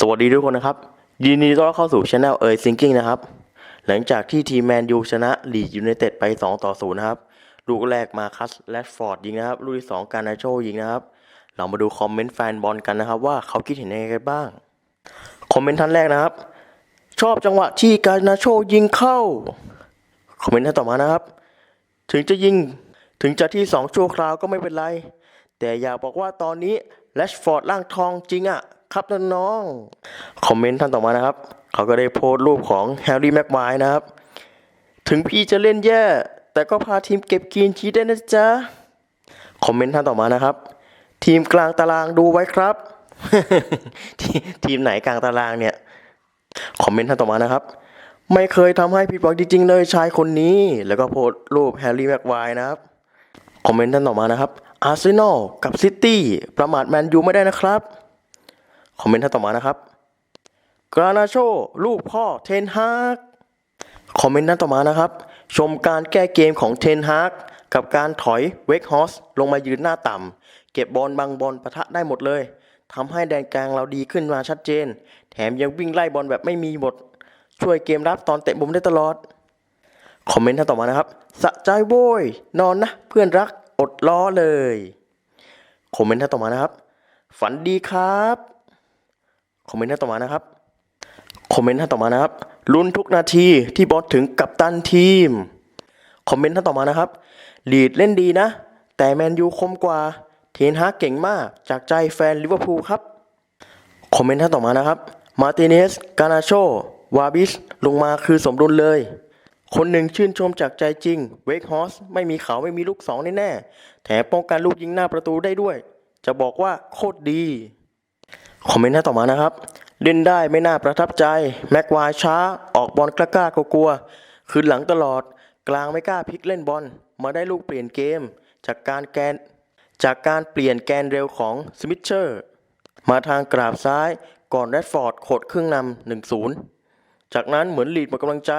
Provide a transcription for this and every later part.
สวัสดีทุกคนนะครับ ยินดีต้อนรับเข้าสู่ช anel เอยซิงกิ้งนะครับ หลังจากที่ทีมแมนยูชนะลีดยูไนเต็ดไป 2 ต่อ 0 นะครับ ลูกแรกมาคัสแรดฟอร์ดยิงนะครับ ลูกที่ 2 การนาโชยิงนะครับ เรามาดูคอมเมนต์แฟนบอลกันนะครับ ว่าเขาคิดเห็นยังไงกันบ้าง คอมเมนต์ท่านแรกนะครับ ชอบจังหวะที่การนาโชยิงเข้า คอมเมนต์ท่านต่อมานะครับ ถึงจะยิงถึงจะที่สองชั่วคราวก็ไม่เป็นไร แต่อยากบอกว่าตอนนี้แรชฟอร์ดร่างทองจริงอะ ครับน้องๆคอมเมนต์ท่านต่อมานะครับ เขาก็ได้โพสต์รูปของแฮร์รี่แม็กไวร์นะครับ ถึงพี่จะเล่นแย่ แต่ก็พาทีมเก็บกีนชีได้นะจ๊ะคอมเมนต์ท่านต่อมานะครับ ทีมกลางตารางดูไว้ครับ ทีทีมไหนกลางตารางเนี่ยคอมเมนต์ท่านต่อมานะครับ ไม่เคยทำให้ผิดหวังจริงๆเลยชายคนนี้ แล้วก็โพสต์รูปแฮร์รี่แม็กไวร์นะครับคอมเมนต์ท่านต่อมานะครับอาร์เซนอลกับซิตี้ประมาทแมนยูไม่ได้นะครับ คอมเมนต์ท่านต่อมานะครับกรานาโชลูกพ่อเทนฮากคอมเมนต์ท่านต่อมานะครับ ชมการแก้เกมของเทนฮากกับการถอยเวกฮอสลงมายืนหน้าต่ำเก็บบอลบางบอลปะทะได้หมดเลยทำให้แดนกลางเราดีขึ้นมาชัดเจน แถมยังวิ่งไล่บอลแบบไม่มีบท ช่วยเกมรับตอนเตะมุมได้ตลอด คอมเมนต์ท่านต่อมานะครับ สะใจโว้ยนอนนะเพื่อนรักอดล้อเลย คอมเมนต์ท่านต่อมานะครับ ฝันดีครับ คอมเมนต์ท่านต่อมานะครับ คอมเมนต์ท่านต่อมานะครับ ลุ้นทุกนาทีที่บอสถึงกับตันทีม คอมเมนต์ท่านต่อมานะครับ ลีดเล่นดีนะ แต่แมนยูคมกว่า เทนฮากเก่งมากจากใจแฟนลิเวอร์พูลครับ คอมเมนต์ท่านต่อมานะครับ มาร์ติเนส กานาโช วาบิส ลงมาคือสมดุลเลยคนหนึ่งชื่นชมจากใจจริง เวกฮอสไม่มีเขาไม่มีลูกสองแน่ๆแถมป้องกันลูกยิงหน้าประตูได้ด้วย จะบอกว่าโคตรดี คอมเมนต์หน้าต่อมานะครับ เล่นได้ไม่น่าประทับใจ แม็กวายช้า ออกบอลกล้าๆกลัวๆคืนหลังตลอด กลางไม่กล้าพลิกเล่นบอลมาได้ลูกเปลี่ยนเกม จากการแกน จากการเปลี่ยนแกนเร็วของสมิธเชอร์ มาทางกราบซ้ายก่อนแรดฟอร์ดโขดครึ่งนำหนึ่งศูนย์จากนั้นเหมือนลีดหมดกำลังใจ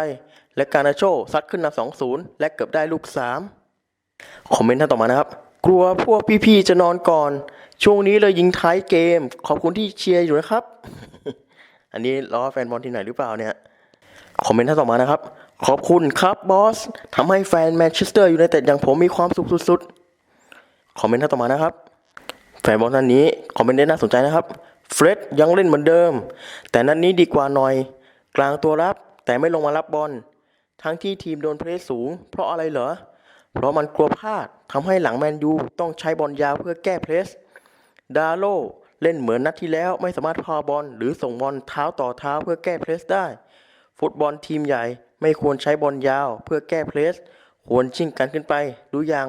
และการนาโชซัดขึ้นนำสองศูนย์และเกือบได้ลูกสามคอมเมนต์ท่านต่อมานะครับ กลัวพวกพี่ๆจะนอนก่อน ช่วงนี้เลยยิงท้ายเกม ขอบคุณที่เชียร์อยู่นะครับ อันนี้ล้อแฟนบอลที่ไหนหรือเปล่าเนี่ย คอมเมนต์ท่านต่อมานะครับ ขอบคุณครับบอสทำให้แฟนแมนเชสเตอร์อยูไนเต็ดอย่างผมมีความสุขสุดๆ คอมเมนต์ท่านต่อมานะครับ แฟนบอลท่านนี้คอมเมนต์ได้น่าสนใจนะครับ เฟร็ดยังเล่นเหมือนเดิม แต่นัดนนี้ดีกว่าหน่อย กลางตัวรับแต่ไม่ลงมารับบอล ทั้งที่ทีมโดนเพรสสูง เพราะอะไรเหรอ เพราะมันกลัวพลาด ทำให้หลังแมนยูต้องใช้บอลยาวเพื่อแก้เพรส ดาโลเล่นเหมือนนัดที่แล้วไม่สามารถพาบอลหรือส่งบอลเท้าต่อเท้าเพื่อแก้เพรสได้ ฟุตบอลทีมใหญ่ไม่ควรใช้บอลยาวเพื่อแก้เพรส ควรชิงกันขึ้นไป ดูอย่าง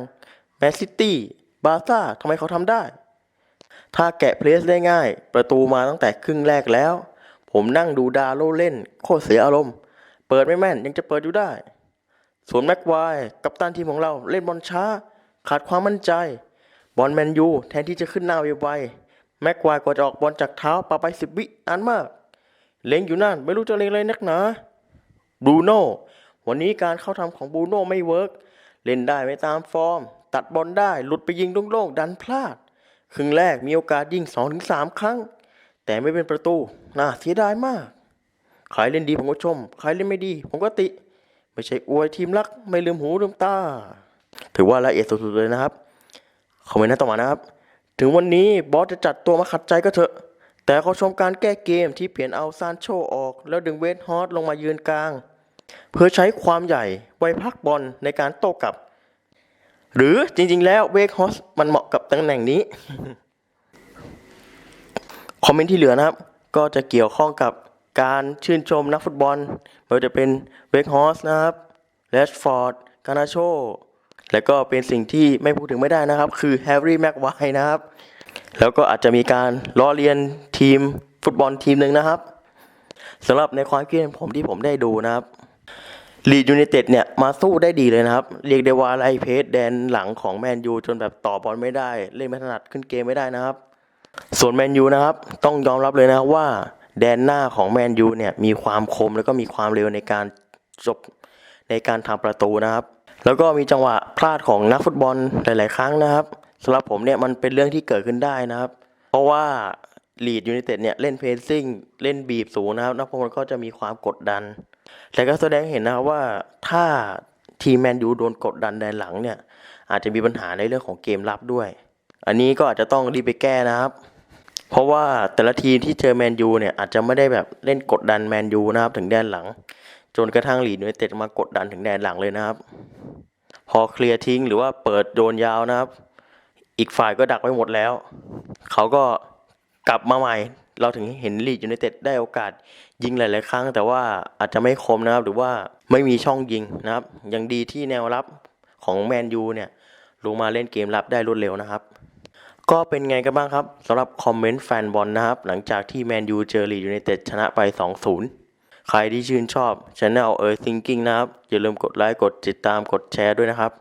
แมนซิตี้บาร์ซ่าทำไมเขาทำได้ ถ้าแกะเพรสได้ง่าย ประตูมาตั้งแต่ครึ่งแรกแล้ว ผมนั่งดูดาโลเล่น โคตรเสียอารมณ์ เปิดไม่แม่นยังจะเปิดอยู่ได้ ส่วนแม็กควายกัปตันทีมของเราเล่นบอลช้า ขาดความมั่นใจ บอลแมนยูแทนที่จะขึ้นหน้าไวๆแม็กควายกว่าจะออกบอลจากเท้าปาไปสิบวินานมาก เล็งอยู่นั่นไม่รู้จะเล็งอะไรนักหนาบรูโน่วันนี้การเข้าทำของบรูโน่ไม่เวิร์กเล่นได้ไม่ตามฟอร์ม ตัดบอลได้หลุดไปยิงโล่งๆดันพลาด ครึ่งแรกมีโอกาสยิงสองถึงสามครั้ง แต่ไม่เป็นประตู น่าเสียดายมากใครเล่นดีผมก็ชมใครเล่นไม่ดี ผมก็ติ ไม่ใช่อวยทีมรัก ไม่ลืมหูลืมตา ถือว่าละเอียดสุดๆเลยนะครับคอมเมนต์หน้าต่อมานะครับ ถึงวันนี้บอสจะจัดตัวมาขัดใจก็เถอะ แต่เขาชมการแก้เกมที่เปลี่ยนเอาซานโชออก แล้วดึงเวทฮอสลงมายืนกลาง เพื่อใช้ความใหญ่ไว้พักบอลในการโต้กลับ หรือจริงๆ แล้วเวกฮอสมันเหมาะกับตำแหน่งนี้ คอมเมนต์ที่เหลือนะครับ ก็จะเกี่ยวข้องกับการชื่นชมนักฟุตบอลไม่ว่าจะเป็นเวกฮอสนะครับแรชฟอร์ด กานาโช และก็เป็นสิ่งที่ไม่พูดถึงไม่ได้นะครับ คือแฮร์รี่แม็กไวนะครับ แล้วก็อาจจะมีการล้อเลียนทีมฟุตบอลทีมหนึ่งนะครับสำหรับในความคิดเห็นผมที่ผมได้ดูนะครับลีดยูไนเต็ดเนี่ยมาสู้ได้ดีเลยนะครับ เรียกได้ว่าไล่เพสแดนหลังของแมนยูจนแบบต่อบอลไม่ได้ เล่นไม่ถนัดขึ้นเกมไม่ได้นะครับ ส่วนแมนยูนะครับ ต้องยอมรับเลยนะว่า แดนหน้าของแมนยูเนี่ยมีความคมแล้วก็มีความเร็วในการจบในการทำประตูนะครับ แล้วก็มีจังหวะพลาดของนักฟุตบอลหลาย ๆ ครั้งนะครับสำหรับผมเนี่ยมันเป็นเรื่องที่เกิดขึ้นได้นะครับ เพราะว่าลีดยู i นเต็ดเนี่ยเล่นเพ s ซิ่งเล่นบีบสูงนะครับนักพลก็จะมีความกดดัน แต่ก็แสดงเห็นนะครับว่าถ้าทีมแมนยูโดนกดดันแดนหลังเนี่ยอาจจะมีปัญหาในเรื่องของเกมรับด้วย อันนี้ก็อาจจะต้องรีบไปแก้นะครับ เพราะว่าแต่ละทีมที่เจอแมนยูเนี่ยอาจจะไม่ได้แบบเล่นกดดันแมนยูนะครับถึงแดนหลัง จนกระทั่งลีดยูไนเต็ดมากดดันถึงแดนหลังเลยนะครับ พอเคลียร์ทิ้งหรือว่าเปิดโยนยาวนะครับ อีกฝ่ายก็ดักไว้หมดแล้ว เขาก็กลับมาใหม่ เราถึงเห็นลีดยูไนเต็ดได้โอกาสยิงหลาย ๆ ครั้ง แต่ว่าอาจจะไม่คมนะครับ หรือว่าไม่มีช่องยิงนะครับ ยังดีที่แนวรับของแมนยูเนี่ยลงมาเล่นเกมรับได้รวดเร็วนะครับ ก็เป็นไงกันบ้างครับสำหรับคอมเมนต์แฟนบอลนะครับ หลังจากที่แมนยูเจอลีดยูไนเต็ดชนะไป 2-0 ใครที่ชื่นชอบ channel Earth Thinking นะครับ อย่าลืมกดไลค์ กดติดตาม กดแชร์ด้วยนะครับ